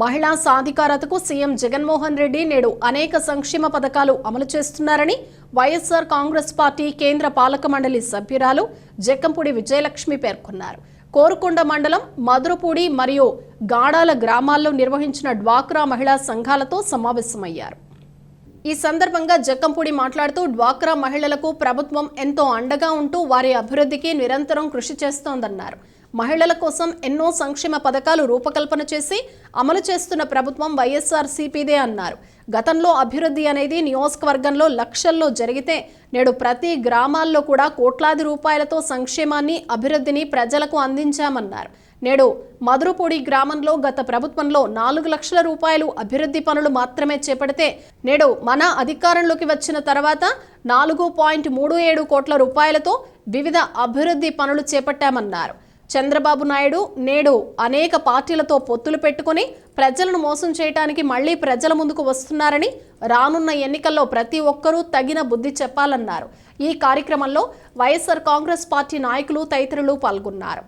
మహిళా సాధికారతకు సీఎం జగన్మోహన్ రెడ్డి నేడు అనేక సంక్షేమ పథకాలు అమలు చేస్తున్నారని వైఎస్ఆర్ కాంగ్రెస్ పార్టీ కేంద్ర పాలక మండలి సభ్యురాలు జక్కంపూడి విజయలక్ష్మి పేర్కొన్నారు. కోరుకొండ మండలం మధురపూడి మరియు గాడాల గ్రామాల్లో నిర్వహించిన డ్వాక్రా మహిళా సంఘాలతో సమావేశమయ్యారు. ఈ సందర్భంగా జక్కంపూడి మాట్లాడుతూ డ్వాక్రా మహిళలకు ప్రభుత్వం ఎంతో అండగా ఉంటూ వారి అభివృద్ధికి నిరంతరం కృషి చేస్తోందన్నారు. మహిళల కోసం ఎన్నో సంక్షేమ పథకాలు రూపకల్పన చేసి అమలు చేస్తున్న ప్రభుత్వం వైఎస్ఆర్ సిపిదే అన్నారు. గతంలో అభివృద్ధి అనేది నియోజకవర్గంలో లక్షల్లో జరిగితే నేడు ప్రతి గ్రామాల్లో కూడా కోట్లాది రూపాయలతో సంక్షేమాన్ని అభివృద్ధిని ప్రజలకు అందించామన్నారు. నేడు మధురపూడి గ్రామంలో గత ప్రభుత్వంలో నాలుగు లక్షల రూపాయలు అభివృద్ధి పనులు మాత్రమే చేపడితే నేడు మన అధికారంలోకి వచ్చిన తర్వాత నాలుగు పాయింట్ మూడు ఏడు కోట్ల రూపాయలతో వివిధ అభివృద్ధి పనులు చేపట్టామన్నారు. చంద్రబాబు నాయుడు నేడు అనేక పార్టీలతో పొత్తులు పెట్టుకుని ప్రజలను మోసం చేయడానికి మళ్ళీ ప్రజల ముందుకు వస్తున్నారని రానున్న ఎన్నికల్లో ప్రతి ఒక్కరూ తగిన బుద్ధి చెప్పాలన్నారు. ఈ కార్యక్రమంలో వైఎస్ఆర్ కాంగ్రెస్ పార్టీ నాయకులు తదితరులు పాల్గొన్నారు.